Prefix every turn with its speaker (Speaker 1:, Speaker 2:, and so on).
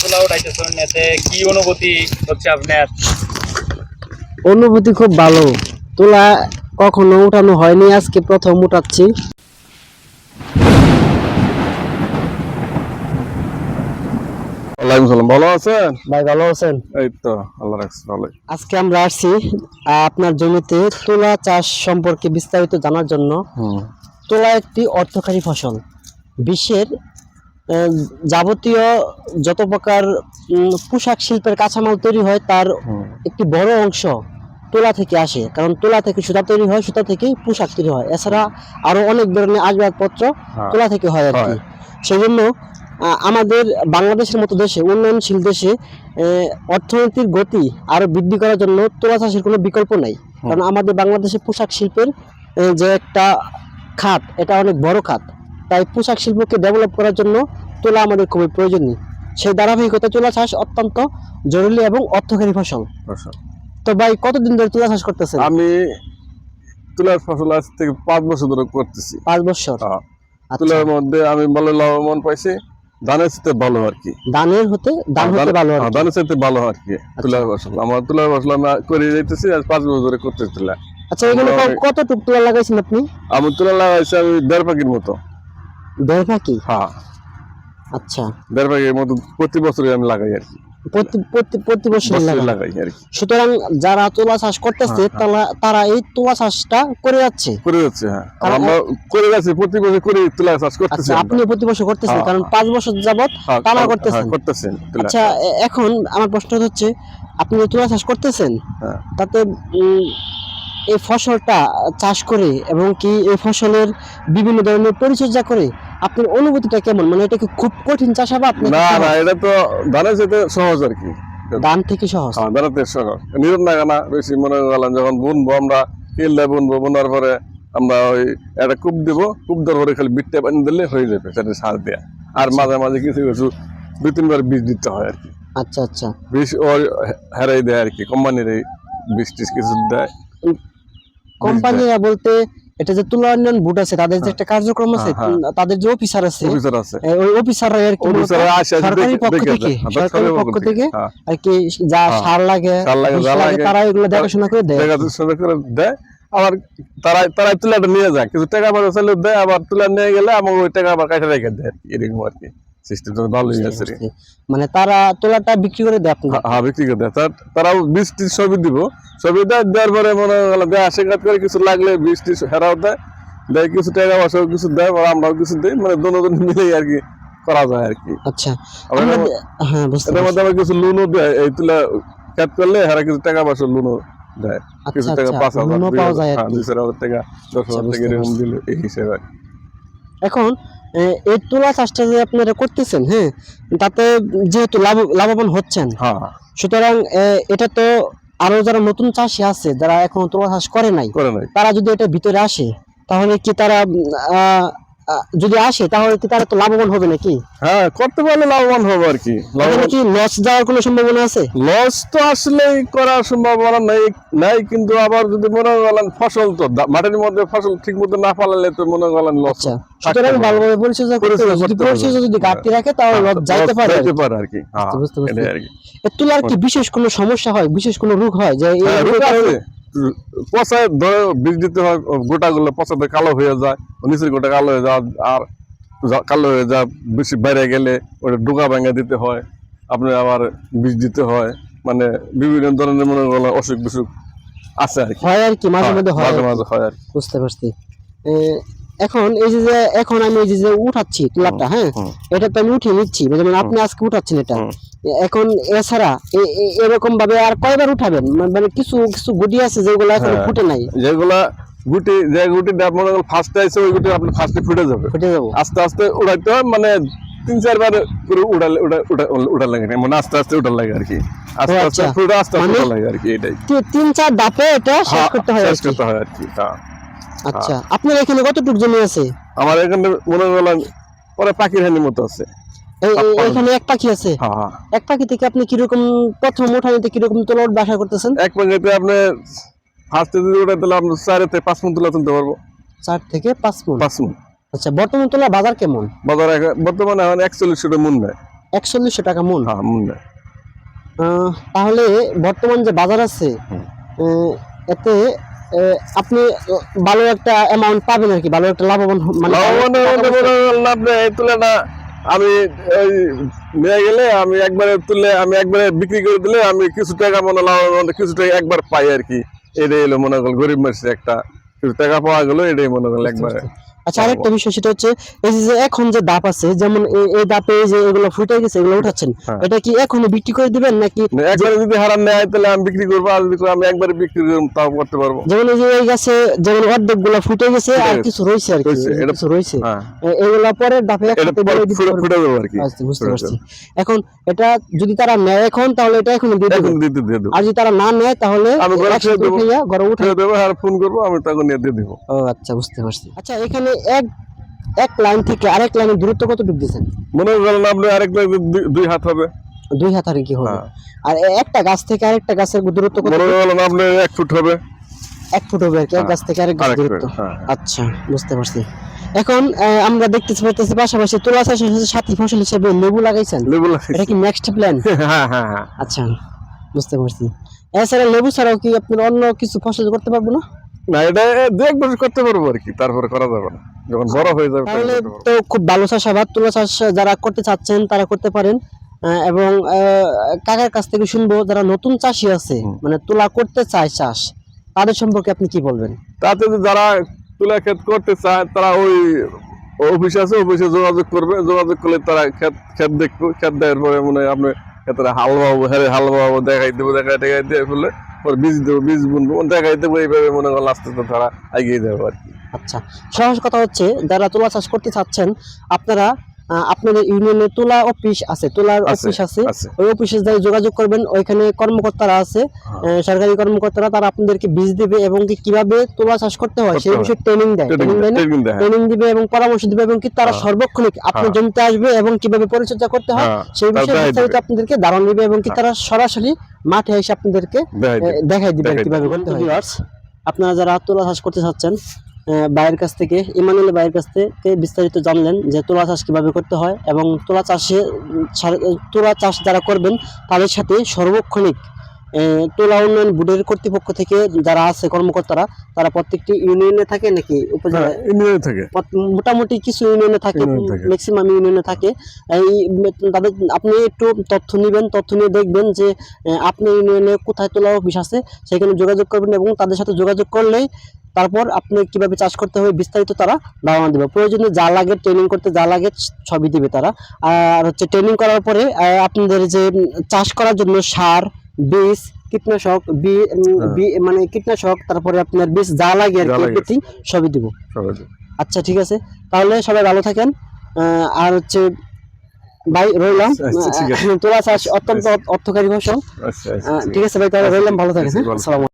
Speaker 1: তুলা উঠাইতেছেন এতে কি অনুভূতি হচ্ছে আপনার?
Speaker 2: অনুভূতি খুব ভালো। তোলা কখনো উঠানো হয়নি আজকে প্রথম উঠাচ্ছি।
Speaker 3: ওয়ালাইকুম সালাম ভালো আছেন?
Speaker 2: ভাই ভালো আছেন?
Speaker 3: এই তো আল্লাহ রাখছে ভালো
Speaker 2: আজকে আমরা আসছি আপনার জমিতে তুলা চাষ সম্পর্কে বিস্তারিত জানার জন্য। তুলা একটি অর্থকারী ফসল। বিশ্বের যাবতীয় যত প্রকার পোশাক শিল্পের কাঁচামাল তৈরি হয় তার একটি বড় অংশ তুলা থেকে আসে। কারণ তুলা থেকে সুতা তৈরি হয় সুতা থেকে পোশাক তৈরি হয়। এছাড়া আরও অনেক ধরনের আসবাবপত্র
Speaker 3: হ্যাঁ।
Speaker 2: তুলা থেকে হয় আর কি। সেজন্য আমাদের বাংলাদেশের মতো দেশে উন্নয়নশীল দেশে অর্থনীতির গতি আরও বৃদ্ধি করার জন্য তুলা চাষের কোনো বিকল্প নাই। কারণ আমাদের বাংলাদেশে পোশাক শিল্পের যে একটা খাত এটা অনেক বড় খাত। তাই পোশাক শিল্পকে ডেভেলপ করার জন্য তুলা আমাদের খুবই প্রয়োজনীয়। সেই ধারাবাহিকতা তুলা চাষ অত্যন্ত জরুরি এবং অর্থকারী ফসল।
Speaker 3: আচ্ছা।
Speaker 2: তো ভাই কতদিন ধরে তুলা চাষ করতেছেন?
Speaker 3: আমি তুলার ফসল আজ থেকে পাঁচ বছর ধরে করতেছি।
Speaker 2: পাঁচ বছর?
Speaker 3: হ্যাঁ।
Speaker 2: আচ্ছা।
Speaker 3: তুলার মধ্যে আমি ভালো লাভবান পাইছি ধানের সাথে ভালো আর কি।
Speaker 2: ধানের হতে ধান হতে ভালো আর
Speaker 3: হ্যাঁ, ধানের সাথে ভালো আর কি তুলার ফসল। আমার তুলার ফসল আমি করে যাইতেছি আজ পাঁচ বছর ধরে করতেছি তুলা।
Speaker 2: আচ্ছা এখানে ক- কতটুক তুলা লাগাইছেন আপনি?
Speaker 3: আমি তুলা লাগাইছি আমি দেড় পাখির মতো।
Speaker 2: দেড় ফাঁকি
Speaker 3: হ্যাঁ।
Speaker 2: আচ্ছা।
Speaker 3: দেড় পাখির মতো প্রতি বছরই আমি লাগাই আর কি।
Speaker 2: প্রতি প্রতি প্রতি বছর
Speaker 3: লাগাই আর কি।
Speaker 2: সুতরাং যারা তুলা চাষ করতেছে
Speaker 3: হ্যাঁ,
Speaker 2: তারা তারা এই তুলা চাষটা করে যাচ্ছে?
Speaker 3: করে যাচ্ছে হ্যাঁ। আমরা করে যাচ্ছি প্রতি বছর করে তুলা চাষ করতেছি
Speaker 2: আচ্ছা আপনি প্রতি বছর করতেছেন
Speaker 3: হ্যাঁ,
Speaker 2: কারণ
Speaker 3: হ্যাঁ।
Speaker 2: পাঁচ বছর যাবত
Speaker 3: হ্যাঁ, হ্যাঁ,
Speaker 2: করতেছেন।
Speaker 3: করতেছেন
Speaker 2: আচ্ছা এখন আমার প্রশ্ন হচ্ছে আপনি তুলা চাষ করতেছেন?
Speaker 3: হ্যাঁ।
Speaker 2: তাতে এই ফসলটা চাষ করে এবং কি এই ফসলের বিভিন্ন ধরনের পরিচর্যা করে আপনার অনুভূতিটা কেমন? মানে এটা কি খুব কঠিন চাষাবাদ
Speaker 3: না না এটা তো ধানের সাথে সহজ আর কি।
Speaker 2: ধান থেকে সহজ?
Speaker 3: হ্যাঁ ধানের থেকে সহজ। নিরন না বেশি মনে গেলাম যখন বুনবো আমরা কিললে বুনবো বোনার পরে আমরা ওই একটা কূপ দিব কূপ দেওয়ার পরে খালি বিটটা পানি দিলে হয়ে যাবে সেটা সার দেয়া। আর মাঝে মাঝে কিছু কিছু দুই তিনবার বীজ দিতে হয় আর কি।
Speaker 2: আচ্ছা আচ্ছা।
Speaker 3: বীজ ওর হেরাই দেয় আর কি কোম্পানির এই বীজ টিজ কিছু দেয়।
Speaker 2: কোম্পানিরা বলতে এটা যে তুলা উন্নয়ন বোর্ড আছে তাদের যে একটা কার্যক্রম আছে
Speaker 3: হ্যাঁ, হ্যাঁ।
Speaker 2: তাদের যে অফিসার আছে
Speaker 3: অফিসার আছে।
Speaker 2: ওই অফিসাররা আর কি সরকারি পক্ষ থেকে সরকারি পক্ষ থেকে
Speaker 3: হ্যাঁ।
Speaker 2: আর কি যা। সার লাগে তারা এগুলো দেখাশোনা করে দেয়।
Speaker 3: দেখাশোনা করে দেয়। আবার তারা তারা তুলাটা নিয়ে যায়। কিছু টাকা পয়সা চাইলে দেয় আবার তুলা নিয়ে গেলে আমার ওই টাকা আবার কাটে রেখে দেয় এরকম আর কি। সিস্টেম ভালোই আছে
Speaker 2: মানে তারা তোলাটা বিক্রি করে দেয় আপনাকে
Speaker 3: হ্যাঁ, বিক্রি করে দেয়। তার- তারাও বীজ টিজ সবই দিব। সবই দেয় দেওয়ার পরে মনে গেল দেয় আশীর্বাদ করে কিছু লাগলে বীজ টিজ হেরাও দেয়। দেয় কিছু টাকা পয়সাও কিছু দেয় আমরাও কিছু দিই। মানে দোনো জন মিলেই আর কি করা যায় আর কি।
Speaker 2: আচ্ছা। হ্যাঁ বুঝতে
Speaker 3: এটার মধ্যে আবার কিছু লোনও দেয়। এই তুলা কাট করলে হেরা কিছু টাকা পয়সা লোনও দেয়। কিছু
Speaker 2: আচ্ছা।
Speaker 3: টাকা
Speaker 2: আচ্ছা
Speaker 3: পাঁচ হাজার দুই হ্যাঁ, দুই হাজার টাকা দশ হাজার টাকা এরকম দিল এই হিসেবে।
Speaker 2: এখন এই তুলা চাষটা যে আপনারা করতেছেন হ্যাঁ তাতে যেহেতু লাভ লাভবান হচ্ছেন।
Speaker 3: হ্যাঁ।
Speaker 2: সুতরাং এটা তো আরও যারা নতুন চাষি আছে যারা এখন তুলা চাষ করে নাই তারা যদি এটা ভিতরে আসে তাহলে কি তারা যদি আসে তাহলে কি তারা তো লাভবান হবে নাকি?
Speaker 3: হ্যাঁ করতে পারলে লাভবান হবে আর কি।
Speaker 2: এখানে কি লস যাওয়ার কোনো সম্ভাবনা আছে?
Speaker 3: লস তো আসলে করার সম্ভাবনা নেই নাই কিন্তু আবার যদি মনে করেন ফসল তো মাটির মধ্যে ফসল ঠিক মতো না ফলালে তো মনে করেন লস
Speaker 2: আচ্ছা সুতরাং ভালোভাবে পরিচর্যা করতে হবে যদি পরিচর্যা যদি ঘাটতি রাখে তাহলে লস যাইতে পারে।
Speaker 3: যাইতে পারে আর কি। হ্যাঁ,
Speaker 2: বুঝতে পারছি। তুলার কি বিশেষ কোনো সমস্যা হয় বিশেষ কোনো রোগ হয়? যে এই
Speaker 3: হ্যাঁ, রোগ আছে। পচায় ধরে বীজ দিতে হয় গোটাগুলো পচাতে কালো হয়ে যায় নিচের গোটা কালো হয়ে যায় আর কালো হয়ে যায় বেশি বাইরে গেলে ওটা ডোকা ভেঙে দিতে হয় আপনার আবার বীজ দিতে হয় মানে বিভিন্ন ধরনের মনে করল অসুখ বিসুখ আছে আর কি।
Speaker 2: হয় আর কি মাঝে মাঝে হয়
Speaker 3: মাঝে মাঝে হয় আর।
Speaker 2: বুঝতে পারছি। এ, এখন এই যে যে এখন আমি এই যে যে উঠাচ্ছি তুলাটা হ্যাঁ? এটা তো আমি উঠিয়ে নিচ্ছি যেমন আপনি আজকে উঠাচ্ছেন এটা। এখন এছাড়া এরকম ভাবে আর কয়বার উঠাবেন? মানে কিছু কিছু গুটি আছে যেগুলো এখন
Speaker 3: হ্যাঁ।
Speaker 2: ফুটে নাই?
Speaker 3: যেগুলা গুটি যে গুটিটা মনে করেন ফার্স্টে আছে ওই গুটি আপনি ফার্স্টে ফুটে যাবে।
Speaker 2: ফুটে যাব।
Speaker 3: আস্তে আস্তে উড়াইতে হয় মানে তিন চারবার করে উড়ালে উড়া- উড়া- উড়া লাগে না, মানে আস্তে আস্তে উঠার লাগে আর কি আস্তে আস্তে
Speaker 2: আচ্ছা।
Speaker 3: ফুটে আস্তে আস্তে
Speaker 2: মানে-
Speaker 3: লাগে আর কি এটাই
Speaker 2: তিন চার ধাপে এটা শেষ
Speaker 3: হ্যাঁ,
Speaker 2: করতে হয়
Speaker 3: শেষ করতে হয় আর কি হ্যাঁ।
Speaker 2: আচ্ছা আপনার এখানে কতটুকু জমি আছে?
Speaker 3: আমার এখানে মনে করলেন পরে পাখির হানি মতো আছে।
Speaker 2: এখানে এক পাখি আছে?
Speaker 3: হ্যাঁ হ্যাঁ।
Speaker 2: এক পাখি থেকে আপনি কীরকম প্রথম উঠানিতে কীরকম তোলা আশা করতেছেন?
Speaker 3: এক মিনিটে আপনি ফার্স্টে যদি উঠে তাহলে আপনি চারেতে পাঁচ মিনিট তুলে তুলতে পারব।
Speaker 2: চার থেকে পাঁচ মন?
Speaker 3: পাঁচ মিনিট
Speaker 2: আচ্ছা বর্তমান তোলা বাজার কেমন?
Speaker 3: বাজার বর্তমানে এখন একচল্লিশ টাকা মন নেয়।
Speaker 2: একচল্লিশশো টাকা মন?
Speaker 3: হ্যাঁ মন নেয়।
Speaker 2: তাহলে বর্তমান যে বাজার আছে এতে আপনি ভালো একটা অ্যামাউন্ট পাবেন আর কি ভালো একটা লাভবান মানে
Speaker 3: লাভ নেই এই তুলনা আমি নিয়ে গেলে আমি একবারে তুললে আমি একবারে বিক্রি করে দিলে আমি কিছু টাকা মনে লাভবান কিছু টাকা একবার পাই আর কি। এটাই হলো মনে করল গরিব মানুষের একটা কিছু টাকা পাওয়া গেলো এটাই মনে করেন একবারে।
Speaker 2: আচ্ছা আরেকটা বিষয় সেটা হচ্ছে এই যে এখন যে দাপ আছে যেমন এই- দাপে যে এগুলো ফুটে গেছে এগুলো উঠাচ্ছেন
Speaker 3: হ্যাঁ।
Speaker 2: এটা কি এখনও বিক্রি করে দিবেন নাকি
Speaker 3: একবারে যদি হারান নেয় তাহলে আমি বিক্রি করব আর যদি আমি একবারে বিক্রি করব তাও করতে পারব।
Speaker 2: যেমন এই যে এই গাছে যেমন অর্ধেকগুলা ফুটে গেছে আর কিছু রয়েছে আর কি কিছু রয়েছে।
Speaker 3: হ্যাঁ।
Speaker 2: এ- পরে দাপে একসাথে বলে দিতে
Speaker 3: ফুটে ফুটে দেবো আর কি।
Speaker 2: আচ্ছা, বুঝতে পারছি। এখন এটা যদি তারা নেয় এখন তাহলে এটা এখন দিয়ে
Speaker 3: দেবো।
Speaker 2: আর যদি তারা না নেয় তাহলে
Speaker 3: আমি ঘরে
Speaker 2: উঠে
Speaker 3: দেবো। আর ফোন করব আমি তখন নিয়ে দিয়ে দেবো।
Speaker 2: ও আচ্ছা বুঝতে পারছি। আচ্ছা এখানে এক এক লাইন থেকে আরেক লাইনের দূরত্ব কতটুকু দিয়েছেন?
Speaker 3: মনে করেন আপনি আরেক দুই- দুই হাত হবে।
Speaker 2: দুই হাত আর কি হবে।
Speaker 3: হ্যাঁ।
Speaker 2: আর একটা গাছ থেকে আরেকটা গাছের দূরত্ব কত?
Speaker 3: মনে করেন আপনি এক ফুট হবে।
Speaker 2: এক ফুট হবে আর কি এক
Speaker 3: হ্যাঁ,
Speaker 2: গাছ থেকে আরেক গাছ দূরত্ব।
Speaker 3: হ্যাঁ।
Speaker 2: আচ্ছা বুঝতে পারছি। এখন আমরা দেখতেছি পারতেছি পাশাপাশি তুলা চাষের সাথী ফসল হিসেবে লেবু লাগাইছেন।
Speaker 3: লেবু
Speaker 2: এটা কি নেক্সট প্ল্যান
Speaker 3: হ্যাঁ হ্যাঁ হ্যাঁ।
Speaker 2: আচ্ছা বুঝতে পারছি। এছাড়া লেবু ছাড়াও কি আপনার অন্য কিছু ফসল করতে পারব না
Speaker 3: না এটা দু এক বছর করতে পারব আর কি তারপরে করা যাবে না। যখন বড় হয়ে যাবে
Speaker 2: তাহলে তো খুব ভালো চাষাবাদ তুলা চাষ যারা করতে চাচ্ছেন তারা করতে পারেন। এবং কাকার কাছ থেকে শুনব যারা নতুন চাষি আছে মানে তুলা করতে চায় চাষ তাদের সম্পর্কে আপনি কি বলবেন?
Speaker 3: তাতে যারা তুলা ক্ষেত করতে চায় তারা ওই অফিস আছে অফিসে যোগাযোগ করবে। যোগাযোগ করলে তারা ক্ষেত ক্ষেত দেখব ক্ষেত দেওয়ার পরে মনে হয় আপনি ক্ষেত্রে হাল বাবু হ্যাঁ হাল বাবু দেখাই দেবো দেখাই দেখাই দিয়ে ফেলে পরে বীজ দেবো, বীজ বুনবো দেখাই দেবো এইভাবে মনে করল আস্তে আস্তে তারা এগিয়ে যাব আর কি।
Speaker 2: আচ্ছা সহজ কথা হচ্ছে, যারা তুলা চাষ করতে চাচ্ছেন, আপনারা আপনাদের ইউনিয়নে তুলা অফিস আছে তুলার অফিস আছে ওই অফিসে যাই যোগাযোগ করবেন ওইখানে কর্মকর্তারা আছে
Speaker 3: হ্যাঁ।
Speaker 2: সরকারি কর্মকর্তারা তারা আপনাদেরকে বীজ দিবে এবং কি কীভাবে তুলা চাষ করতে হয় সেই বিষয়ে ট্রেনিং দেয়
Speaker 3: ট্রেনিং
Speaker 2: দেয়
Speaker 3: ট্রেনিং হ্যাঁ।
Speaker 2: দিবে এবং পরামর্শ দিবে এবং কি তারা
Speaker 3: হ্যাঁ।
Speaker 2: সর্বক্ষণিক আপনার। জমিতে আসবে এবং কীভাবে পরিচর্যা করতে হয় সেই বিষয়ে বিস্তারিত। আপনাদেরকে ধারণা দিবে এবং কি। তারা সরাসরি মাঠে এসে আপনাদেরকে
Speaker 3: দেখাই দেবে।
Speaker 2: কীভাবে করতে হয় আপনারা যারা তোলা চাষ করতে চাচ্ছেন ভাইয়ের কাছ থেকে ইমানুল ভাইয়ের কাছ থেকে বিস্তারিত জানলেন যে তুলা চাষ কীভাবে করতে হয় এবং তোলা চাষে তোলা চাষ যারা করবেন তাদের সাথে সর্বক্ষণিক তুলা উন্নয়ন বোর্ডের কর্তৃপক্ষ থেকে যারা আছে কর্মকর্তারা তারা প্রত্যেকটি ইউনিয়নে থাকে নাকি
Speaker 3: হ্যাঁ,
Speaker 2: উপজেলা
Speaker 3: ইউনিয়নে থেকে।
Speaker 2: মোটামুটি কিছু ইউনিয়নে থাকে ম্যাক্সিমাম ইউনিয়নে থাকে। এই তাদের আপনি একটু তথ্য নেবেন তথ্য নিয়ে দেখবেন যে আপনি ইউনিয়নে কোথায় তোলা অফিস আছে সেখানে যোগাযোগ করবেন এবং তাদের সাথে যোগাযোগ করলেই তারপর আপনি কীভাবে চাষ করতে হবে বিস্তারিত তারা ধারণা দেবে। প্রয়োজনে যা লাগে ট্রেনিং করতে যা লাগে সবই দিবে তারা। আর হচ্ছে ট্রেনিং করার পরে আপনাদের যে চাষ করার জন্য সার বীজ কীটনাশক
Speaker 3: হ্যাঁ।
Speaker 2: মানে কীটনাশক তারপরে আপনার বীজ যা লাগে আর কি সবই দিব। আচ্ছা ঠিক আছে। তাহলে সবাই ভালো থাকেন। আহ, আর হচ্ছে ভাই রইলাম।
Speaker 3: আচ্ছা, আছে।
Speaker 2: তোলা চাষ অত্যন্ত অর্থকারী ফসল।
Speaker 3: আচ্ছা
Speaker 2: আহ,
Speaker 3: আচ্ছা
Speaker 2: ঠিক আছে ভাই তাহলে রইলাম। ভালো থাকেন
Speaker 3: আচ্ছা,
Speaker 2: হ্যাঁ?